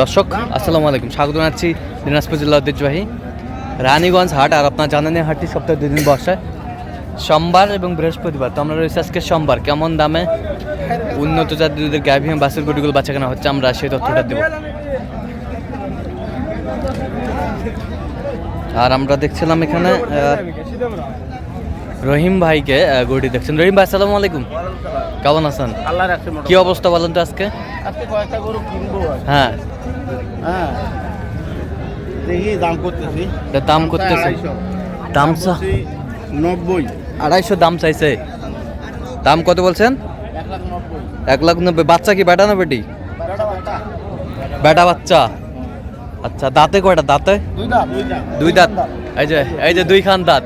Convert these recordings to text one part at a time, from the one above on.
দর্শক, আসসালামু আলাইকুম। স্বাগত জানাচ্ছি দিনাজপুর জেলা ঐতিহ্যবাহী রানীগঞ্জ হাট। আর আপনার জানেন হাটটি সপ্তাহে দুই দিন বসে। সোমবার এবং বৃহস্পতিবার তো আমরা রয়েছে আজকে সোমবার। কেমন দামে উন্নত জাতের দুধের গাভী বাসের গুটিগুলো বাচ্চা কেনা হচ্ছে, আমরা সেই তথ্যটা দেব। আর আমরা দেখছিলাম এখানে রহিম ভাইকে গরুটি দেখছেন। রহিম ভাই আসসালামু আলাইকুম। কেমন আছেন? কি অবস্থা বলেন তো আজকে? আজকে কয়েকটা গরু কিনবো হ্যাঁ। হ্যাঁ। দেখি দাম করতেছি। দাম করতেছে। আড়াইশো। দাম নব্বই। আড়াইশো দাম চাইছে। দাম কত বলছেন? এক লাখ নব্বই। বাচ্চা কি বেটা না বেটি? বেটা বাচ্চা। আচ্ছা দাঁতে কয়টা? দাঁতে? দুই দাঁত। এই যে এই যে দুই খান দাঁত।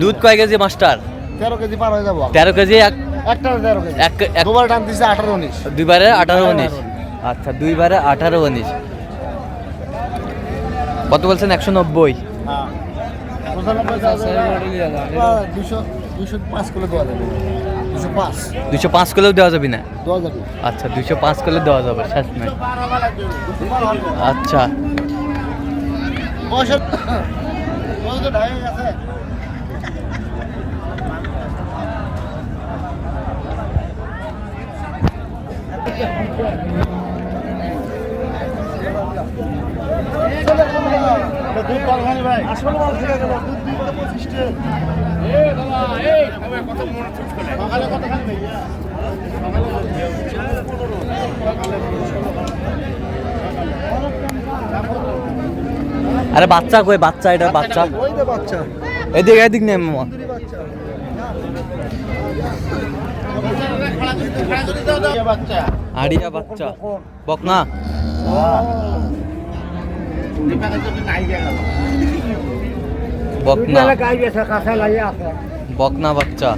দুধ কয় কেজি মাস্টার? তেরো কেজি পার হয়ে যাব তেরো কেজি এক একটা তেরো কেজি। এক এক দুবার টান দিচ্ছে আঠারো উনিশ। দুইবারে আঠারো উনিশ। আচ্ছা দুইবারে আঠারো উনিশ। কত বলছেন? একশো নব্বই। হ্যাঁ। দুশো পাঁচ কিলো দেওয়া যাবে। না? আচ্ছা দুশো পাঁচ দেওয়া যাবে শেষ নাই। আচ্ছা। দুধ পারভানি ভাই আসলে মাল থেকে গেল দুধ দুই করে পঁচিশটে এ বাবা এই কত মনে চুজ করে সকালে কত খালি ভাইয়া আরে বাচ্চা কই? বাচ্চা এটা বাচ্চা। ওই বাচ্চা। এদিক এদিক নে মামা বাচ্চা। আড়িয়া বাচ্চা। বকনা। বকনা। বকনা বাচ্চা।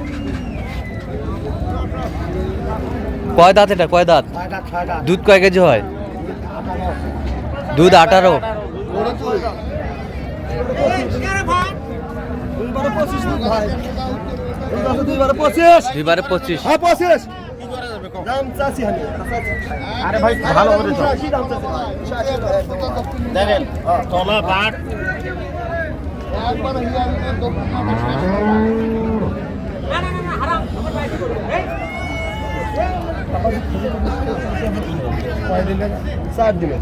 কয় দাঁত এটা? কয় দাঁত? দুধ কয় কেজি হয়? দুধ আঠারো। পঁচিশ দুইবারে পঁচিশ। হ্যাঁ পঁচিশ। আরে ভাই ভালো করে দেখেন তলা বাট চার দিনে।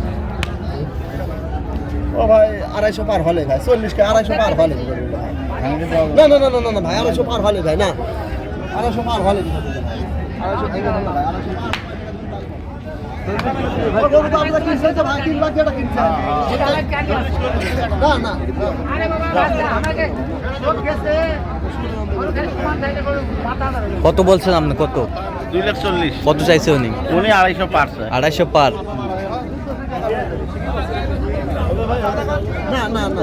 ও ভাই আড়াইশো পার হলে ভাই চল্লিশ কে আড়াইশো পার হলে। না না না না না না ভাই আড়াইশো পার হলে ভাই না। আড়াইশো পার হলে কত বলছেন আপনি কত? দুই লাখ চল্লিশ। কত চাইছে উনি? উনি আড়াইশো পারছে আড়াইশো পার। না না না।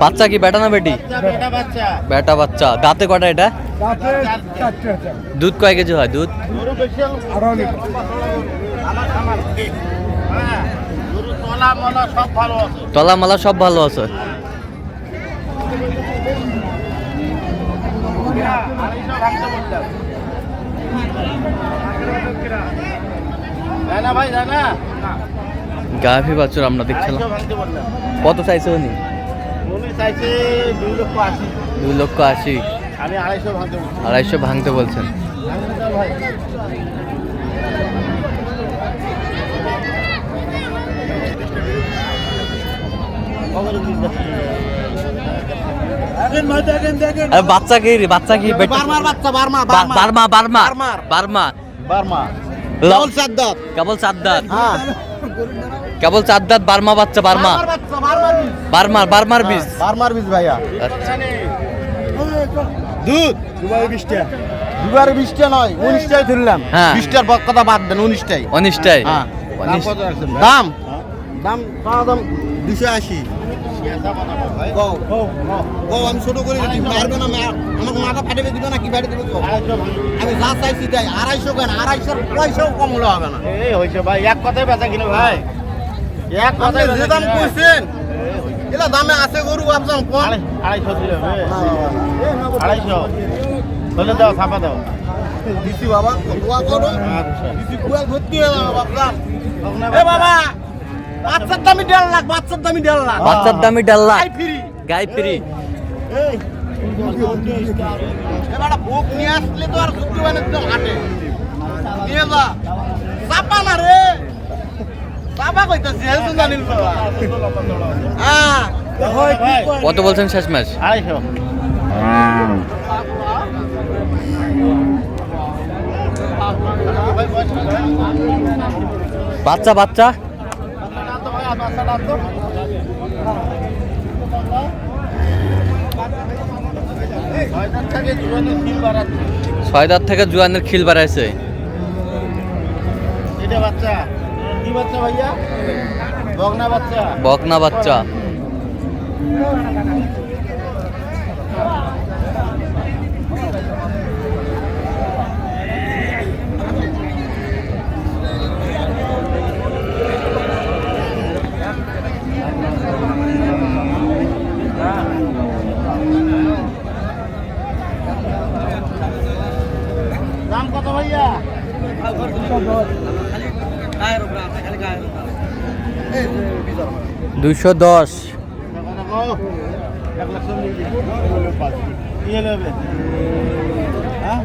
বাচ্চা কি? বেটা না বেটি? বেটা বাচ্চা। দাঁতে কটা এটা? দুধ কয় কেজি হয়? দুধ? হ্যাঁ তলা মলা সব ভালো আছে তলা মালা সব ভালো আছে আড়াইশো ভাঙতে বললাম যায় না ভাই যায় না গাভী বাছুর আমরা দেখছিলাম। কত চাইছে উনি? উনি চাইছে দুই লক্ষ আশি। দুই লক্ষ আশি। আমি আড়াইশো ভাঙতে আড়াইশো ভাঙতে বলছেন ভাঙতে দাও ভাই কবরে দিন দেখেন ভাই দেখেন দেখেন আরে বাচ্চা কি রে? বাচ্চা কি? বার্মার বাচ্চা Burma Burma. Burma Burma. Burma. লাল কেবল চার দাঁত কেবল চার দাঁত হ্যাঁ। কেবল চার দাঁত বার্মা বাচ্চা বার্মা। বার্মার বাচ্চা বারবার বীজ। বারমার বারমার বীজ। ভাইয়া। দুধ। দুবারে বিশটা দুবারে বিশটা নয় উনিশটাই তুললাম। হ্যাঁ। বিশটার কথা বাদ দেন উনিশটাই অনিষ্টাই হ্যাঁ। দাম দাম দাম দুশো আশি। আমি ছোট করে মারবে না আমাকে মাথা ফাটিয়ে দিবে না কি ফাটিয়ে দিবে? আমি যা চাইছি তাই আড়াইশো কেন? আড়াইশোর পয়সাও কম হলে হবে না। এই হয়েছে ভাই এক কথায় বেচা কিনে ভাই। এক কথায় যে দাম কইছেন এলা দামে আছে গরু ভাবছেন কোন? আড়াইশো দিলে আড়াইশো। হলে দাও ছাপা দাও। দিছি বাবা দোয়া করো। আচ্ছা। দিছি কুয়া ভর্তি হয়ে এ বাবা বাচ্চার দামি দেড় লাখ বাচ্চার দামি দেড় লাখ। বাচ্চার দামি ডাল্লা আই ফ্রি। গাই ফ্রি। এবার ভোগ নিয়ে আসলে তো আর বাণিজ্য হাটে। নিয়ে যা চাপা না রে। চাপা কইতাছি হেলথ জানিল হ্যাঁ। কত বলছেন শেষ ম্যাচ আড়াইশো। বাচ্চা বাচ্চা? ছয় দাঁত থেকে জুয়ানের খিল বাড়াইছে। বকনা বাচ্চা দাম কত ভাইয়া দুইশো দশ। দেখো এক লাখ চল্লিশ কি হলে হবে হ্যাঁ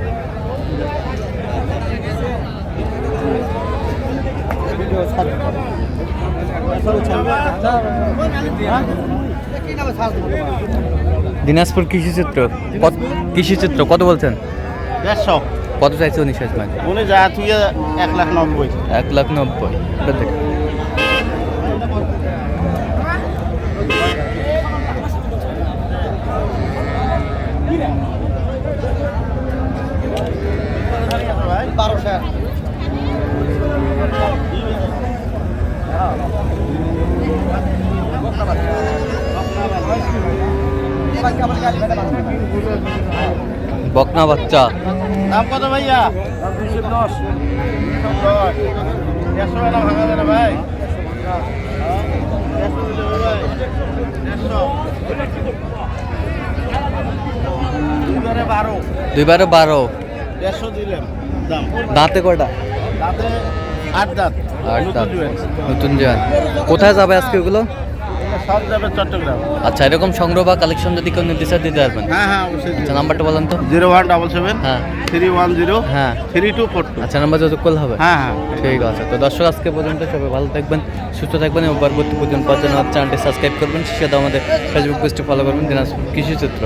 দিনাজপুর কৃষিচিত্র কত কৃষিচিত্র কত বলছেন? দেড়শো। কত চাইছে উনিশ ম্যাচ যা তুই এক লাখ নব্বই। এক লাখ নব্বই। দেখ। বকনা বাচ্চা। দাম কত ভাইয়া? দুশো ভাঙা যাবে ভাই দুইবারে বারো। দেড়শো দিলেন দাম? দাঁতে তাতে আট দাঁত। আট নতুন দাঁত। নতুন জোয়ান কোথায় যাবে আজকে ওগুলো? সব যাবে চট্টগ্রাম। আচ্ছা এরকম সংগ্রহ বা কালেকশন যদি কেউ নির্দেশ দিতে পারবেন? হ্যাঁ হ্যাঁ অবশ্যই আচ্ছা নাম্বারটা বলেন তো। জিরো ওয়ান ডাবল সেভেন হ্যাঁ। থ্রি ওয়ান জিরো হ্যাঁ। Three two four two. আচ্ছা নাম্বার যোগাযোগ করলে হবে? হ্যাঁ হ্যাঁ। ঠিক আছে তো দর্শক আজকে পর্যন্ত সবাই ভালো থাকবেন সুস্থ থাকবেন এবং পরবর্তী পর্যন্ত জন্য চ্যানেলটি সাবস্ক্রাইব করবেন। সেটা আমাদের ফেসবুক পেজটি ফলো করবেন দিনাজপুর কৃষি চিত্র।